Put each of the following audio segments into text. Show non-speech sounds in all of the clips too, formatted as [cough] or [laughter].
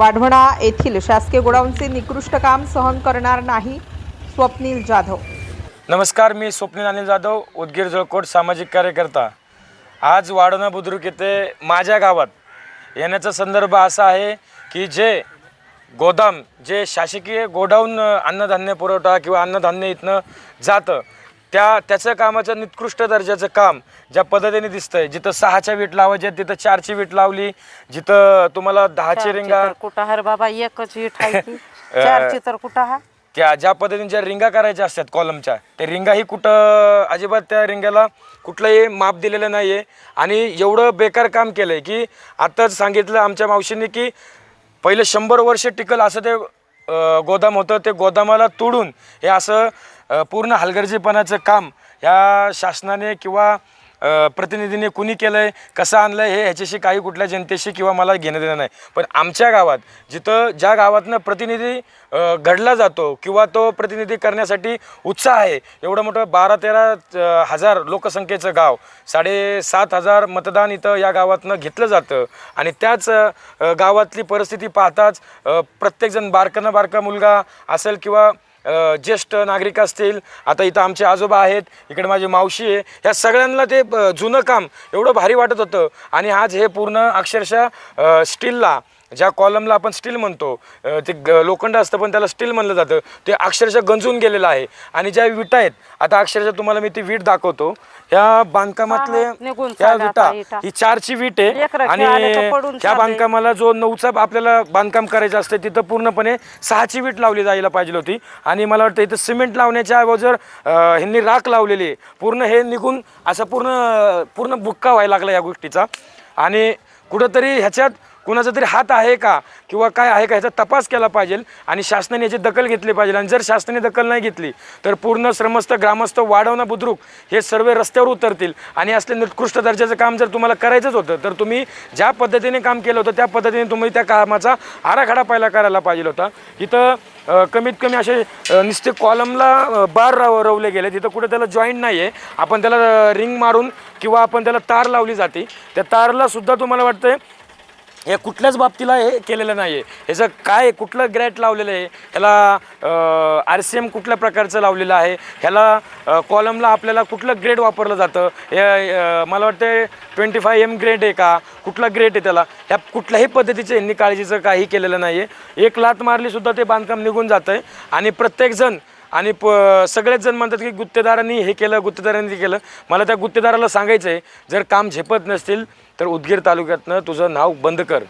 वाढवणा येथील शासकीय गोडाऊनचे निकृष्ट काम सहन करणार नाही स्वप्नील जाधव. नमस्कार मी स्वप्नील अनिल जाधव उदगीर जळकोट सामाजिक कार्यकर्ता. आज वाढवणा बुद्रुक येथे माझ्या गावात येण्याचा संदर्भ असा आहे की जे गोदाम जे शासकीय गोडाऊन अन्नधान्य पुरवठा किंवा अन्नधान्य इथनं जातं त्या त्याचं कामाचं निकृष्ट दर्जाचं काम ज्या पद्धतीने दिसतंय जिथं सहाच्या वीट लावायच्या तिथं चारची वीट लावली जिथं तुम्हाला दहाची रिंगा कुठं हर बाबा एकच वीट [laughs] आहे ती चारची तर कुठं हा त्या ज्या पद्धतीने ज्या रिंगा करायच्या असतात कॉलमच्या त्या रिंगाही कुठं अजिबात त्या रिंगाला कुठलंही माप दिलेलं नाही आहे आणि एवढं बेकार काम केलं आहे की आत्ताच सांगितलं आमच्या मावशींनी की पहिले शंभर वर्ष टिकल असं ते गोदाम होतं. ते गोदामाला तोडून हे असं पूर्ण हलगर्जीपणाचं काम या शासनाने किंवा प्रतिनिधीने कुणी केलं आहे कसं आणलं आहे हे ह्याच्याशी काही कुठल्या जनतेशी किंवा मला घेणं देणं नाही. पण आमच्या गावात जिथं ज्या गावातनं प्रतिनिधी घडला जातो किंवा तो प्रतिनिधी करण्यासाठी उत्साह आहे एवढं मोठं बारा तेरा हजार लोकसंख्येचं गाव साडेसात हजार मतदान इथं या गावातनं घेतलं जातं. आणि त्याच गावातली परिस्थिती पाहताच प्रत्येकजण बारकानं बारका मुलगा असेल किंवा ज्येष्ठ नागरिक असतील आता इथं आमचे आजोबा आहेत इकडे माझी मावशी आहे ह्या सगळ्यांना ते जुनं काम एवढं भारी वाटत होतं. आणि आज हे पूर्ण अक्षरशः स्टीलला ज्या कॉलमला आपण स्टील म्हणतो ते ग लोखंड असतं पण त्याला स्टील म्हणलं जातं ते अक्षरशः गंजून गेलेलं आहे. आणि ज्या विटा आहेत आता अक्षरशः तुम्हाला मी ती वीट दाखवतो. ह्या बांधकामातले निघून ह्या विटा आता विटा. ही चारची वीट आहे. लेकरं आणि खेळाले तर पडून ह्या चालले. बांधकामाला जो नऊचा आपल्याला बांधकाम करायचं असतं तिथं पूर्णपणे सहाची वीट लावली जायला पाहिजे होती. आणि मला वाटतं इथं सिमेंट लावण्याच्या अगोदर अं, ह्यांनी राख लावलेली आहे. पूर्ण हे निघून असं पूर्ण पूर्ण बुक्का व्हायला लागला या गोष्टीचा. आणि कुठंतरी ह्याच्यात कुणाचा तरी हात आहे का किंवा काय आहे का ह्याचा तपास केला पाहिजे आणि शासनाने याची दखल घेतली पाहिजे. आणि जर शासनाने दखल नाही घेतली तर पूर्ण श्रमस्थ ग्रामस्थ वाढवणं बुद्रुक हे सर्व रस्त्यावर उतरतील. आणि असले निकृष्ट दर्जाचं काम जर तुम्हाला करायचंच होतं तर तुम्ही ज्या पद्धतीने काम केलं होतं त्या पद्धतीने तुम्ही त्या कामाचा आराखडा पहिला करायला पाहिजे होता. इथं कमीत कमी असे नुसते कॉलमला बार रव रवले गेले तिथं कुठे त्याला जॉईंट नाही आहे आपण त्याला रिंग मारून किंवा आपण त्याला तार लावली जाते. त्या तारला सुद्धा तुम्हाला वाटतं हे कुठल्याच बाबतीला हे केलेलं नाही आहे ह्याचं काय कुठलं ग्रॅट लावलेलं आहे? ह्याला आर सी एम कुठल्या प्रकारचं लावलेलं आहे? ह्याला कॉलमला आपल्याला कुठलं ग्रेड वापरलं जातं? हे मला वाटतं ट्वेंटी फाय एम ग्रेड आहे का? कुठला ग्रेड आहे त्याला? ह्या कुठल्याही पद्धतीचं यांनी काळजीचं काही केलेलं नाही आहे एक लात मारलीसुद्धा ते बांधकाम निघून जातं आहे आणि प्रत्येकजण आणि प सगळेच जण म्हणतात की गुत्तेदारांनी हे केलं गुत्तेदारांनी ते केलं. मला त्या गुत्तेदाराला सांगायचं आहे जर काम झेपत नसतील तर उदगीर तालुक्यातनं तुझं नाव बंद कर.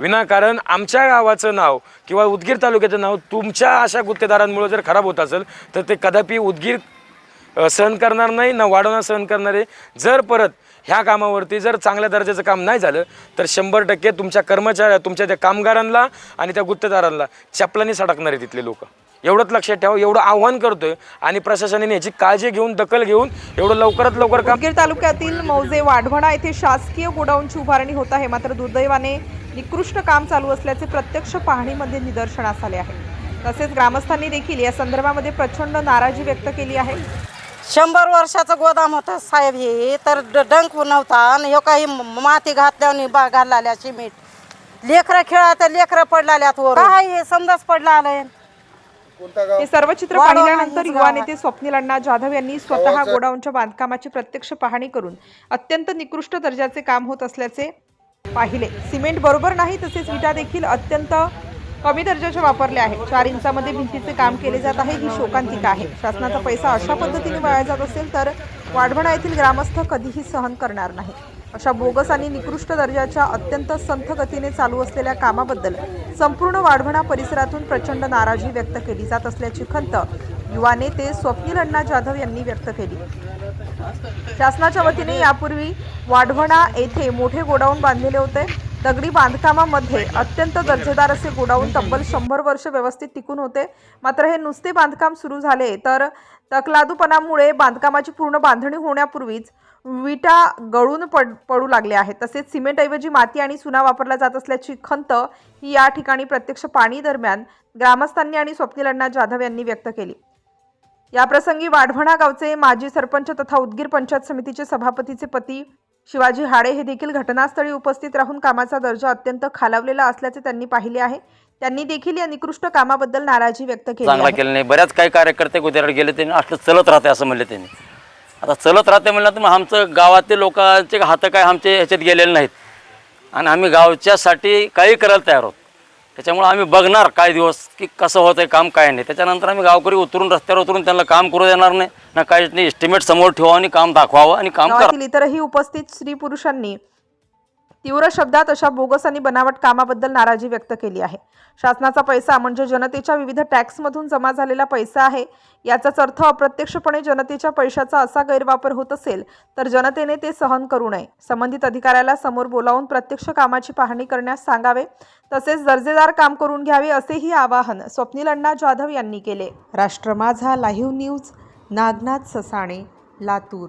विनाकारण आमच्या गावाचं नाव किंवा उदगीर तालुक्याचं नाव तुमच्या अशा गुत्तेदारांमुळे जर खराब होत असेल तर ते कदापि उदगीर सहन करणार नाही ना वाढवणं सहन करणार आहे. जर परत ह्या कामावरती जर चांगल्या दर्जाचं काम नाही झालं तर शंभर टक्के तुमच्या कर्मचाऱ्या तुमच्या त्या कामगारांना आणि त्या गुत्तेदारांना चपलानी सडकणार आहे तिथले लोक. एवढंच लक्षात ठेवा एवढं आव्हान करतोय आणि प्रशासनाने याची काळजी घेऊन दखल घेऊन एवढं लवकरात लवकर काम तालुक्यातील मौजे वाढवणा येथे शासकीय गोडाऊनची उभारणी होत आहे. मात्र दुर्दैवाने निकृष्ट काम चालू असल्याचे प्रत्यक्ष पाहणीमध्ये निदर्शनास आले आहे. तसेच ग्रामस्थांनी देखील या संदर्भामध्ये प्रचंड नाराजी व्यक्त केली आहे. शंभर वर्षाचं गोदाम होतं साहेब हे. तर ड- डंक नव्हता आणि हे काही म- माती घातल्याने बा घालल्या सिमेंट लेकरं खेळा तर लेकरं पडलाल्यात वर काय हे समजाच पडला आलंय हे सर्व चित्र पाहिल्यानंतर युवा नेते स्वप्नील अण्णा जाधव यांनी स्वतः गोडाऊनच्या बांधकामाची प्रत्यक्ष पाहणी करून अत्यंत निकृष्ट दर्जाचे काम होत असल्याचे पाहिले. सिमेंट बरोबर नाही तसेच विटा देखील अत्यंत कमी दर्जाचे वापरले आहेत. चार इंचामध्ये भिंतीचे काम केले जात आहे ही शोकांतिका आहे. शासनाचा पैसा अशा पद्धतीने वाया जात असेल तर वाढवणा येथील ग्रामस्थ कधीही सहन करणार नाही अशा बोगस आणि निकृष्ट दर्जाच्या अत्यंत संथ गतीने चालू असलेल्या कामाबद्दल संपूर्ण वाढवणा परिसरातून प्रचंड नाराजी व्यक्त केली जात असल्याची खंत युवा नेते स्वप्नील अण्णा जाधव यांनी व्यक्त केली. शासनाच्या वतीने यापूर्वी वाढवणा येथे मोठे गोडाऊन बांधलेले होते. दगडी बांधकामामध्ये अत्यंत दर्जेदार असे गोडाऊन तब्बल शंभर वर्ष व्यवस्थित टिकून होते. मात्र हे नुसते बांधकाम सुरू झाले तर तकलादूपणामुळे बांधकामाची पूर्ण बांधणी होण्यापूर्वीच विटा गळून पड पडू लागले आहेत. तसेच सिमेंटऐवजी माती आणि सुना वापरला जात असल्याची खंत ही या ठिकाणी प्रत्यक्ष पाणी दरम्यान ग्रामस्थांनी आणि स्वप्नील अण्णा जाधव यांनी व्यक्त केली. याप्रसंगी वाढवणा गावचे माजी सरपंच तथा उदगीर पंचायत समितीचे सभापतीचे पती शिवाजी हाडे हे देखील घटनास्थळी उपस्थित राहून कामाचा दर्जा अत्यंत खालावलेला असल्याचे त्यांनी पाहिले आहे. त्यांनी देखील या निकृष्ट कामाबद्दल नाराजी व्यक्त केली चांगला केला नाही. बऱ्याच काही कार्यकर्ते गुजरात गेले त्यांनी असलं चलत राहते असं म्हणले त्यांनी. आता चलत राहते म्हणलं तर मग आमचं गावातील लोकांचे हात काय आमचे ह्याच्यात गेलेले नाहीत. आणि आम्ही गावच्यासाठी काही करायला तयार आहोत त्याच्यामुळे आम्ही बघणार काय दिवस की कसं होतं काम काय नाही. त्याच्यानंतर आम्ही गावकरी उतरून रस्त्यावर उतरून त्यांना काम करू देणार नाही. ना काहीच नाही एस्टिमेट समोर ठेवावं आणि काम दाखवावं आणि काम करा. इतरही उपस्थित स्त्री पुरुषांनी तीव्र शब्दात अशा बोगस आणि बनावट कामाबद्दल नाराजी व्यक्त केली आहे. शासनाचा पैसा म्हणजे जनतेच्या विविध टॅक्समधून जमा झालेला पैसा आहे. याचाच अर्थ अप्रत्यक्षपणे जनतेच्या पैशाचा असा गैरवापर होत असेल तर जनतेने ते सहन करू नये. संबंधित अधिकाऱ्याला समोर बोलावून प्रत्यक्ष कामाची पाहणी करण्यास सांगावे तसेच दर्जेदार काम करून घ्यावे असेही आवाहन स्वप्नील अण्णा जाधव यांनी केले. Rashtra Majha live news Nagnath Sasane Latur.